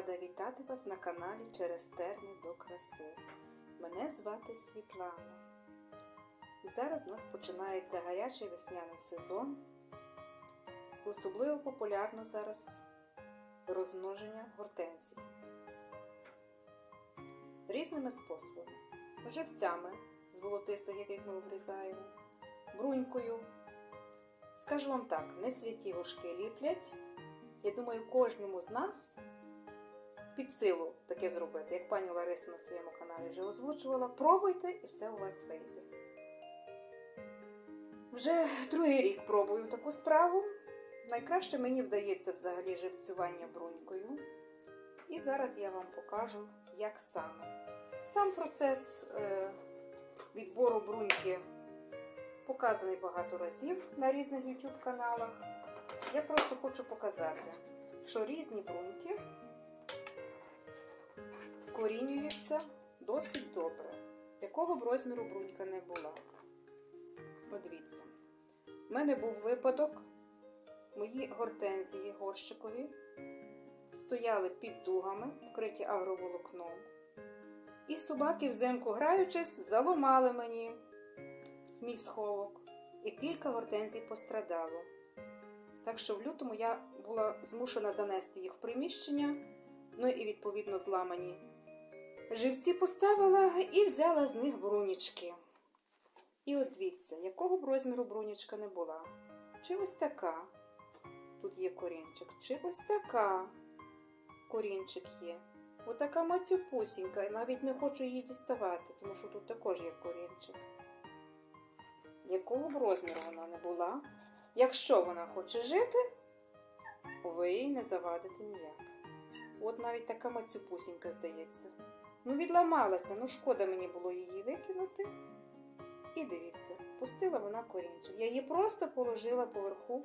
рада вітати вас на каналі Через терни до краси. Мене звати Світлана. І зараз у нас починається гарячий весняний сезон. Особливо популярно зараз розмноження гортензій. Різними способами. Живцями з волотистих, яких ми обрізаємо, брунькою. Скажу вам так, не святі горшки ліплять. Я думаю, кожному з нас під силу таке зробити, як пані Лариса на своєму каналі вже озвучувала. Пробуйте і все у вас вийде. Вже другий рік пробую таку справу. Найкраще мені вдається взагалі живцювання брунькою. І зараз я вам покажу, як саме. Сам процес е, відбору бруньки показаний багато разів на різних YouTube каналах. Я просто хочу показати, що різні бруньки вкорінюються досить добре, якого б розміру брунька не була. Подивіться, в мене був випадок, мої гортензії горщикові стояли під дугами, вкриті агроволокном. І собаки взимку граючись, заламали мені мій сховок, і кілька гортензій пострадало. Так що в лютому я була змушена занести їх в приміщення, ну і відповідно зламані. Живці поставила і взяла з них брунічки. І от дивіться, якого б розміру брунічка не була. Чи ось така, тут є корінчик, чи ось така корінчик є. Отака мацюпусінька, і навіть не хочу її діставати, тому що тут також є корінчик. Якого б розміру вона не була, якщо вона хоче жити, ви їй не завадите ніяк. От навіть така мацюпусінька, здається. Ну, відламалася, ну шкода мені було її викинути. І дивіться, пустила вона корінчик. Я її просто положила поверху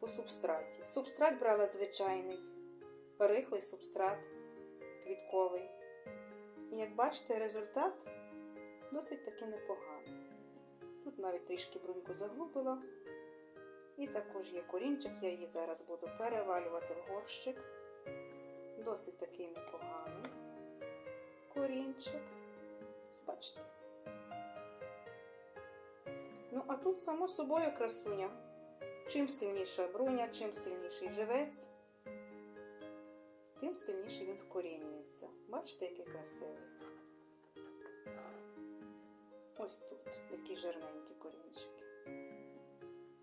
по субстраті. Субстрат брала звичайний, рихлий субстрат, квітковий. І як бачите, результат досить таки непоганий. Тут навіть трішки бруньку заглубила. І також є корінчик, я її зараз буду перевалювати в горщик. Досить такий непоганий корінчик. Бачите. Ну, а тут, само собою, красуня. Чим сильніша бруня, чим сильніший живець, тим сильніше він вкорінюється. Бачите, який красивий? Ось тут, які жирненькі корінчики.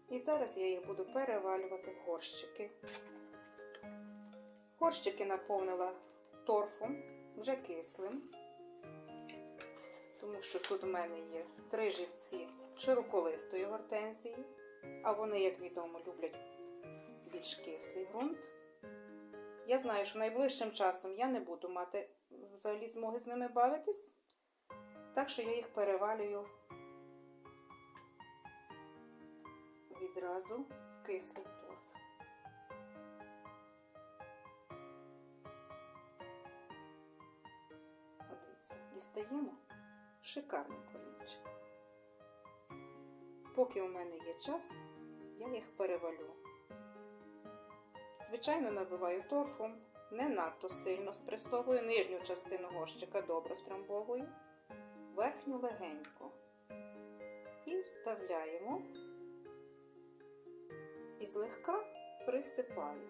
І зараз я їх буду перевалювати в горщики. Горщики наповнила торфом, вже кислим, тому що тут в мене є три живці широколистої гортензії, а вони, як відомо, люблять більш кислий ґрунт. Я знаю, що найближчим часом я не буду мати взагалі змоги з ними бавитись, так що я їх перевалюю відразу в кислий дістаємо шикарний корінчик. Поки у мене є час, я їх перевалю. Звичайно, набиваю торфом, не надто сильно спресовую нижню частину горщика добре втрамбовую, верхню легенько. І вставляємо і злегка присипаю.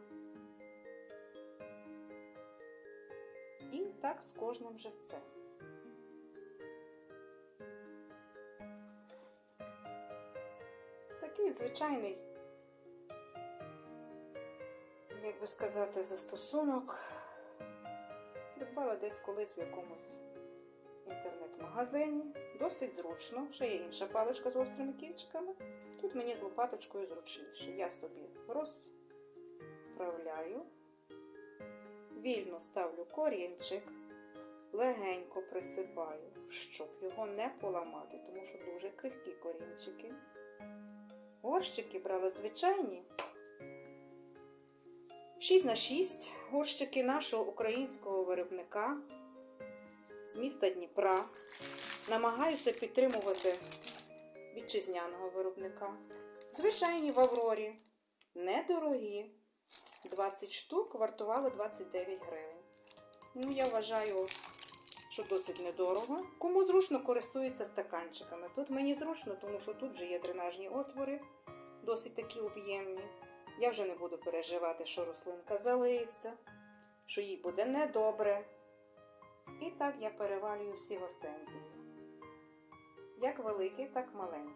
І так з кожним живцем. Такий звичайний, як би сказати, застосунок. Придбала десь колись в якомусь інтернет-магазині. Досить зручно. Ще є інша паличка з гострими кінчиками. Тут мені з лопаточкою зручніше. Я собі розправляю, вільно ставлю корінчик, легенько присипаю, щоб його не поламати, тому що дуже крихкі корінчики. Горщики брала звичайні. 6 на 6 горщики нашого українського виробника з міста Дніпра. Намагаюся підтримувати вітчизняного виробника. Звичайні в Аврорі, недорогі. 20 штук вартували 29 гривень. Ну, я вважаю, що досить недорого. Кому зручно користуються стаканчиками. Тут мені зручно, тому що тут вже є дренажні отвори, досить такі об'ємні. Я вже не буду переживати, що рослинка залиється, що їй буде недобре. І так я перевалюю всі гортензії. Як великі, так маленькі.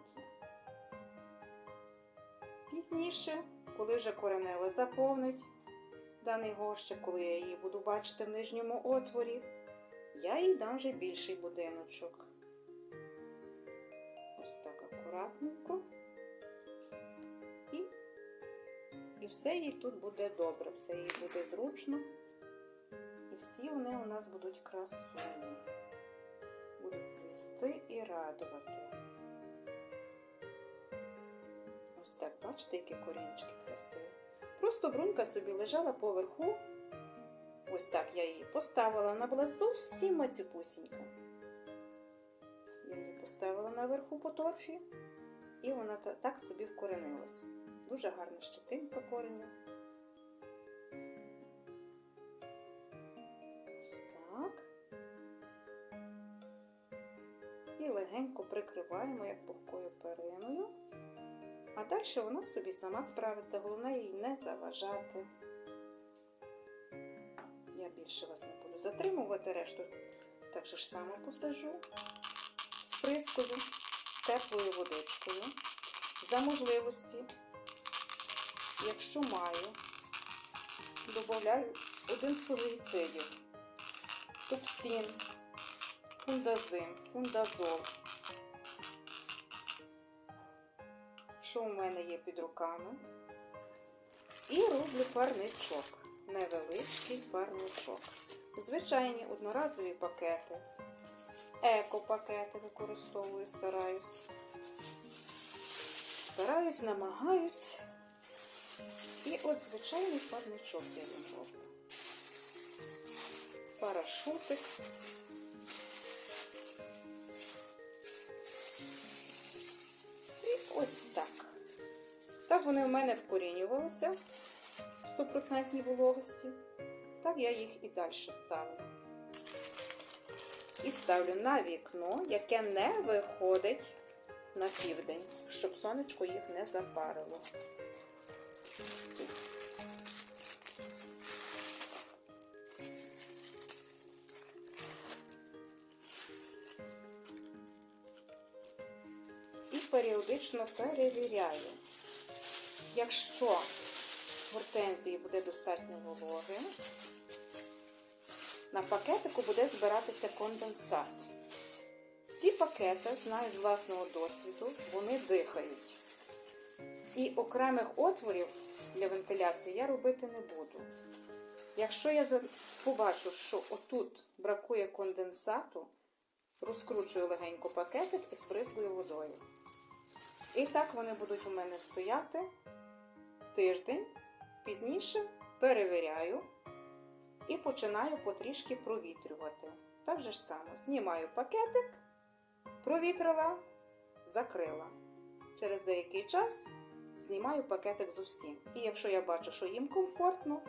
Пізніше, коли вже коренева заповнить даний горщик, коли я її буду бачити в нижньому отворі, я їй дам вже більший будиночок. Ось так акуратненько. І, і все їй тут буде добре, все їй буде зручно. І всі вони у нас будуть красуні. Будуть цвісти і радувати. Ось так, бачите, які корінчики красиві. Просто брунька собі лежала поверху. Ось так я її поставила. Вона була зовсім мацюпусінька. Я її поставила наверху по торфі, і вона так собі вкоренилась. Дуже гарна щетинка кореня. Ось так. І легенько прикриваємо як пухкою периною. А далі вона собі сама справиться, головне їй не заважати. Я більше вас не буду затримувати, решту так же ж само посажу з прискою, теплою водичкою. За можливості, якщо маю, додаю один з фунгіцидів, тупсін, фундазим, фундазол. Що у мене є під руками. І роблю парничок. Невеличкий парничок. Звичайні одноразові пакети. Еко-пакети використовую, стараюсь. Стараюсь, намагаюсь. І от звичайний парничок я роблю. Парашутик. І ось так. Так вони в мене вкорінювалися 100% вологості. Так я їх і далі ставлю. І ставлю на вікно, яке не виходить на південь, щоб сонечко їх не запарило. І періодично перевіряю. Якщо гортензії буде достатньо вологи, на пакетику буде збиратися конденсат. Ці пакети, знаю з власного досвіду, вони дихають. І окремих отворів для вентиляції я робити не буду. Якщо я побачу, що отут бракує конденсату, розкручую легенько пакетик і сприскую водою. І так вони будуть у мене стояти тиждень, пізніше перевіряю і починаю потрішки провітрювати. Так же ж само знімаю пакетик, провітрила, закрила. Через деякий час знімаю пакетик з усім. І якщо я бачу, що їм комфортно,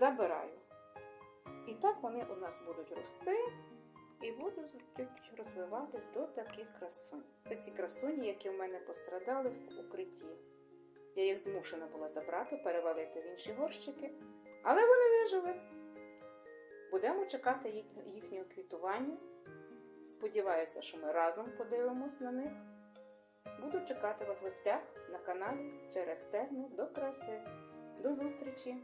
забираю. І так вони у нас будуть рости і будуть розвиватись до таких красунь. Це ці красуні, які в мене пострадали в укритті. Я їх змушена була забрати, перевалити в інші горщики, але вони вижили. Будемо чекати їхнього квітування. Сподіваюся, що ми разом подивимось на них. Буду чекати вас в гостях на каналі через терну до краси. До зустрічі!